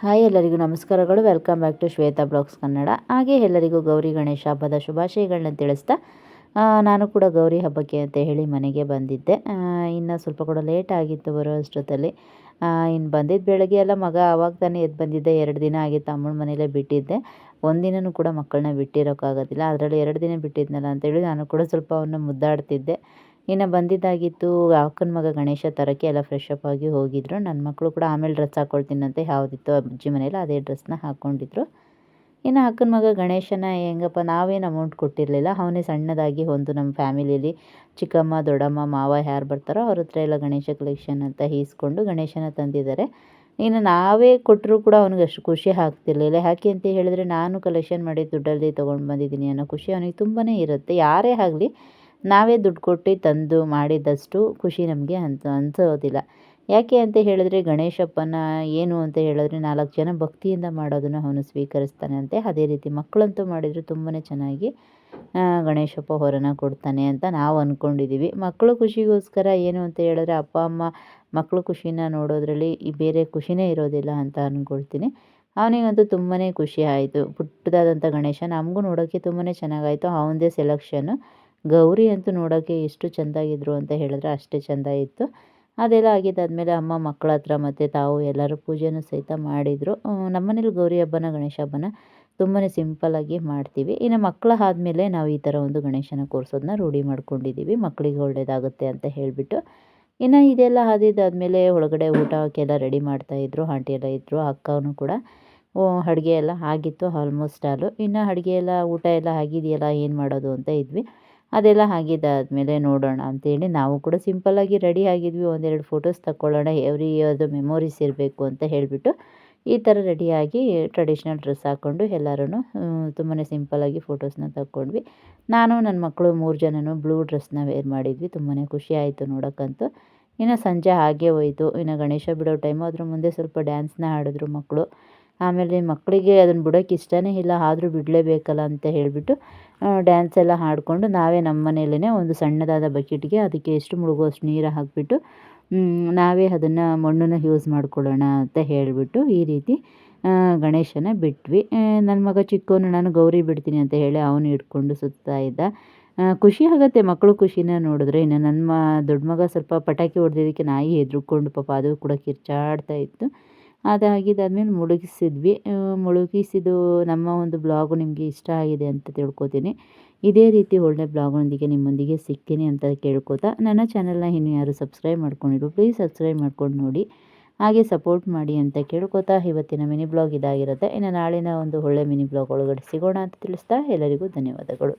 Hi ಎಲ್ಲರಿಗೂ ನಮಸ್ಕಾರಗಳು. Welcome back to Shweta blogs Kannada. ಹಾಗೆ ಎಲ್ಲರಿಗೂ ಗೌರಿ ಗಣೇಶ ಹಬ್ಬದ ಶುಭಾಶಯಗಳನ್ನ ತಿಳಿಸ್ತಾ ನಾನು ಕೂಡ ಗೌರಿ ಹಬ್ಬಕ್ಕೆ ಅಂತ ಹೇಳಿ ಮನೆಗೆ ಬಂದಿದ್ದೆ. ಇನ್ನು ಸ್ವಲ್ಪ ಕೂಡ ಲೇಟ್ ಆಗಿತ್ತು ಬರೋ ಅಷ್ಟೊತ್ತಲ್ಲಿ. ಇನ್ನು ಬಂದಿದ್ದು ಬೆಳಗ್ಗೆ ಎಲ್ಲ ಮಗ ಆವಾಗ ತಾನೇ ಎದ್ದು ಬಂದಿದ್ದೆ. ಎರಡು ದಿನ ಆಗಿತ್ತು ಅಮ್ಮನ ಮನೇಲೇ ಬಿಟ್ಟಿದ್ದೆ. ಒಂದಿನೂ ಕೂಡ ಮಕ್ಕಳನ್ನ ಬಿಟ್ಟಿರೋಕ್ಕಾಗೋದಿಲ್ಲ ಅದರಲ್ಲಿ ಎರಡು ದಿನ ಬಿಟ್ಟಿದ್ನಲ್ಲ ಅಂತೇಳಿ ನಾನು ಕೂಡ ಸ್ವಲ್ಪ ಅವನ್ನ ಮುದ್ದಾಡ್ತಿದ್ದೆ. ಇನ್ನು ಬಂದಿದ್ದಾಗಿತ್ತು ಅಕ್ಕನ ಮಗ ಗಣೇಶ ತರೋಕ್ಕೆ ಎಲ್ಲ ಫ್ರೆಶ್ ಅಪ್ ಆಗಿ ಹೋಗಿದ್ರು. ನನ್ನ ಮಕ್ಕಳು ಕೂಡ ಆಮೇಲೆ ಡ್ರೆಸ್ ಹಾಕ್ಕೊಳ್ತೀನಂತೆ ಯಾವುದಿತ್ತು ಅಜ್ಜಿ ಮನೇಲಿ ಅದೇ ಡ್ರೆಸ್ನ ಹಾಕ್ಕೊಂಡಿದ್ರು ಇನ್ನು ಅಕ್ಕನ ಮಗ ಗಣೇಶನ ಹೆಂಗಪ್ಪ, ನಾವೇನು ಅಮೌಂಟ್ ಕೊಟ್ಟಿರಲಿಲ್ಲ. ಅವನೇ ಸಣ್ಣದಾಗಿ ಒಂದು ನಮ್ಮ ಫ್ಯಾಮಿಲಿಯಲ್ಲಿ ಚಿಕ್ಕಮ್ಮ, ದೊಡ್ಡಮ್ಮ, ಮಾವ ಯಾರು ಬರ್ತಾರೋ ಅವ್ರ ಹತ್ರ ಎಲ್ಲ ಗಣೇಶ ಕಲೆಕ್ಷನ್ ಅಂತ ಈಸ್ಕೊಂಡು ಗಣೇಶನ ತಂದಿದ್ದಾರೆ. ಇನ್ನು ನಾವೇ ಕೊಟ್ಟರೂ ಕೂಡ ಅವನಿಗೆ ಅಷ್ಟು ಖುಷಿ ಆಗ್ತಿರ್ಲಿಲ್ಲ. ಯಾಕೆ ಅಂತ ಹೇಳಿದ್ರೆ ನಾನು ಕಲೆಕ್ಷನ್ ಮಾಡಿ ದುಡ್ಡಲ್ಲಿ ತೊಗೊಂಡು ಬಂದಿದ್ದೀನಿ ಅನ್ನೋ ಖುಷಿ ಅವನಿಗೆ ತುಂಬಾ ಇರುತ್ತೆ. ಯಾರೇ ಆಗಲಿ ನಾವೇ ದುಡ್ಡು ಕೊಟ್ಟು ತಂದು ಮಾಡಿದಷ್ಟು ಖುಷಿ ನಮಗೆ ಅಂತ ಅನಿಸೋದಿಲ್ಲ. ಯಾಕೆ ಅಂತ ಹೇಳಿದ್ರೆ ಗಣೇಶಪ್ಪನ ಏನು ಅಂತ ಹೇಳಿದ್ರೆ ನಾಲ್ಕು ಜನ ಭಕ್ತಿಯಿಂದ ಮಾಡೋದನ್ನು ಅವನು ಸ್ವೀಕರಿಸ್ತಾನೆ ಅಂತೆ. ಅದೇ ರೀತಿ ಮಕ್ಕಳಂತೂ ಮಾಡಿದರೆ ತುಂಬಾ ಚೆನ್ನಾಗಿ ಗಣೇಶಪ್ಪ ಹೊರನ ಕೊಡ್ತಾನೆ ಅಂತ ನಾವು ಅಂದ್ಕೊಂಡಿದ್ದೀವಿ ಮಕ್ಕಳು ಖುಷಿಗೋಸ್ಕರ ಏನು ಅಂತ ಹೇಳಿದ್ರೆ ಅಪ್ಪ, ಅಮ್ಮ ಮಕ್ಕಳು ಖುಷಿನ ನೋಡೋದ್ರಲ್ಲಿ ಈ ಬೇರೆ ಖುಷಿನೇ ಇರೋದಿಲ್ಲ ಅಂತ ಅಂದ್ಕೊಳ್ತೀನಿ ಅವನಿಗಂತೂ ತುಂಬಾ ಖುಷಿ ಆಯಿತು. ಪುಟ್ಟದಾದಂಥ ಗಣೇಶ ನಮಗೂ ನೋಡೋಕ್ಕೆ ತುಂಬಾ ಚೆನ್ನಾಗಾಯಿತು. ಅವನದೇ ಸೆಲೆಕ್ಷನ್ನು ಗೌರಿ ಅಂತೂ ನೋಡೋಕ್ಕೆ ಎಷ್ಟು ಚೆಂದಾಗಿದ್ರು ಅಂತ ಹೇಳಿದ್ರೆ ಅಷ್ಟೇ ಚೆಂದ ಇತ್ತು. ಅದೆಲ್ಲ ಆಗಿದ್ದಾದಮೇಲೆ ಅಮ್ಮ ಮಕ್ಕಳ ಹತ್ರ ಮತ್ತು ತಾವು ಎಲ್ಲರೂ ಪೂಜೆನೂ ಸಹಿತ ಮಾಡಿದರು. ನಮ್ಮನೇಲಿ ಗೌರಿ ಹಬ್ಬನ, ಗಣೇಶ ಹಬ್ಬನ ತುಂಬಾ ಸಿಂಪಲ್ಲಾಗಿ ಮಾಡ್ತೀವಿ. ಇನ್ನು ಮಕ್ಕಳ ಆದಮೇಲೆ ನಾವು ಈ ಥರ ಒಂದು ಗಣೇಶನ ಕೂರಿಸೋದನ್ನ ರೂಢಿ ಮಾಡ್ಕೊಂಡಿದ್ದೀವಿ ಮಕ್ಕಳಿಗೆ ಒಳ್ಳೆಯದಾಗುತ್ತೆ ಅಂತ ಹೇಳಿಬಿಟ್ಟು. ಇನ್ನು ಇದೆಲ್ಲ ಆದಿದ್ದಾದಮೇಲೆ ಒಳಗಡೆ ಊಟಕ್ಕೆಲ್ಲ ರೆಡಿ ಮಾಡ್ತಾಯಿದ್ರು ಆಂಟಿ ಎಲ್ಲ ಇದ್ದರು ಅಕ್ಕವನು ಕೂಡ. ಅಡುಗೆ ಎಲ್ಲ ಆಗಿತ್ತು ಆಲ್ಮೋಸ್ಟ್ ಆಲು. ಇನ್ನು ಅಡುಗೆ ಎಲ್ಲ, ಊಟ ಎಲ್ಲ ಆಗಿದೆಯಲ್ಲ, ಏನು ಮಾಡೋದು ಅಂತ ಇದ್ವಿ. ಅದೆಲ್ಲ ಆಗಿದ್ದಾದಮೇಲೆ ನೋಡೋಣ ಅಂತೇಳಿ ನಾವು ಕೂಡ ಸಿಂಪಲ್ಲಾಗಿ ರೆಡಿ ಆಗಿದ್ವಿ. ಒಂದೆರಡು ಫೋಟೋಸ್ ತಗೊಳ್ಳೋಣ ಎವ್ರಿ ಇಯರ್ದು ಮೆಮೊರೀಸ್ ಇರಬೇಕು ಅಂತ ಹೇಳಿಬಿಟ್ಟು ಈ ಥರ ರೆಡಿಯಾಗಿ ಟ್ರೆಡಿಷ್ನಲ್ ಡ್ರೆಸ್ ಹಾಕ್ಕೊಂಡು ಎಲ್ಲರೂ ತುಂಬಾ ಸಿಂಪಲ್ಲಾಗಿ ಫೋಟೋಸ್ನ ತಗೊಂಡ್ವಿ ನಾನು ನನ್ನ ಮಕ್ಕಳು ಮೂರು ಜನನೂ ಬ್ಲೂ ಡ್ರೆಸ್ನ ವೇರ್ ಮಾಡಿದ್ವಿ. ತುಂಬಾ ಖುಷಿ ಆಯಿತು ನೋಡೋಕ್ಕಂತೂ. ಇನ್ನು ಸಂಜೆ ಹಾಗೆ ಹೋಯಿತು. ಇನ್ನು ಗಣೇಶ ಬಿಡೋ ಟೈಮು ಅದ್ರ ಮುಂದೆ ಸ್ವಲ್ಪ ಡ್ಯಾನ್ಸ್ನ ಆಡಿದ್ರು ಮಕ್ಕಳು. ಆಮೇಲೆ ಮಕ್ಕಳಿಗೆ ಅದನ್ನು ಬಿಡೋಕ್ಕೆ ಇಷ್ಟನೇ ಇಲ್ಲ, ಆದರೂ ಬಿಡಲೇಬೇಕಲ್ಲ ಅಂತ ಹೇಳಿಬಿಟ್ಟು ಡ್ಯಾನ್ಸ್ ಎಲ್ಲ ಹಾಡಿಕೊಂಡು ನಾವೇ ನಮ್ಮ ಮನೆಯಲ್ಲೇ ಒಂದು ಸಣ್ಣದಾದ ಬಕೆಟ್ಗೆ ಅದಕ್ಕೆ ಎಷ್ಟು ಮುಳುಗುವಷ್ಟು ನೀರು ಹಾಕಿಬಿಟ್ಟು ನಾವೇ ಅದನ್ನು ಮಣ್ಣನ್ನು ಯೂಸ್ ಮಾಡ್ಕೊಳ್ಳೋಣ ಅಂತ ಹೇಳಿಬಿಟ್ಟು ಈ ರೀತಿ ಗಣೇಶನ ಬಿಟ್ವಿ. ನನ್ನ ಮಗ ಚಿಕ್ಕವನು ನಾನು ಗೌರಿ ಬಿಡ್ತೀನಿ ಅಂತ ಹೇಳಿ ಅವನು ಹಿಡ್ಕೊಂಡು ಸುತ್ತಾ ಇದ್ದ. ಖುಷಿ ಆಗುತ್ತೆ, ಮಕ್ಕಳು ಖುಷಿನ ನೋಡಿದ್ರೆ. ಇನ್ನು ನನ್ನ ದೊಡ್ಡ ಮಗ ಸ್ವಲ್ಪ ಪಟಾಕಿ ಹೊಡೆದಿದ್ದಕ್ಕೆ ನಾಯಿ ಹೆದ್ರುಕೊಂಡು ಪಾಪ ಅದು ಕೂಡ ಕಿರ್ಚಾಡ್ತಾ ಇತ್ತು. ಅದಾಗಿದ್ದಾದ್ಮೇಲೆ ಮುಳುಗಿಸಿದ್ವಿ. ಮುಳುಗಿಸಿದು ನಮ್ಮ ಒಂದು ಬ್ಲಾಗು ನಿಮಗೆ ಇಷ್ಟ ಆಗಿದೆ ಅಂತ ತಿಳ್ಕೊತೀನಿ. ಇದೇ ರೀತಿ ಒಳ್ಳೆ ಬ್ಲಾಗ್ನೊಂದಿಗೆ ನಿಮ್ಮೊಂದಿಗೆ ಸಿಗ್ತೀನಿ ಅಂತ ಕೇಳ್ಕೊತಾ, ನನ್ನ ಚಾನಲ್ನ ಇನ್ನು ಯಾರು ಸಬ್ಸ್ಕ್ರೈಬ್ ಮಾಡ್ಕೊಂಡಿರು ಪ್ಲೀಸ್ ಸಬ್ಸ್ಕ್ರೈಬ್ ಮಾಡ್ಕೊಂಡು ನೋಡಿ. ಹಾಗೆ ಸಪೋರ್ಟ್ ಮಾಡಿ ಅಂತ ಕೇಳ್ಕೊತಾ, ಇವತ್ತಿನ ಮಿನಿ ಬ್ಲಾಗ್ ಇದಾಗಿರುತ್ತೆ. ಇನ್ನು ನಾಳಿನ ಒಂದು ಒಳ್ಳೆ ಮಿನಿ ಬ್ಲಾಗ್ ಒಳಗಡೆ ಸಿಗೋಣ ಅಂತ ತಿಳಿಸ್ತಾ, ಎಲ್ಲರಿಗೂ ಧನ್ಯವಾದಗಳು.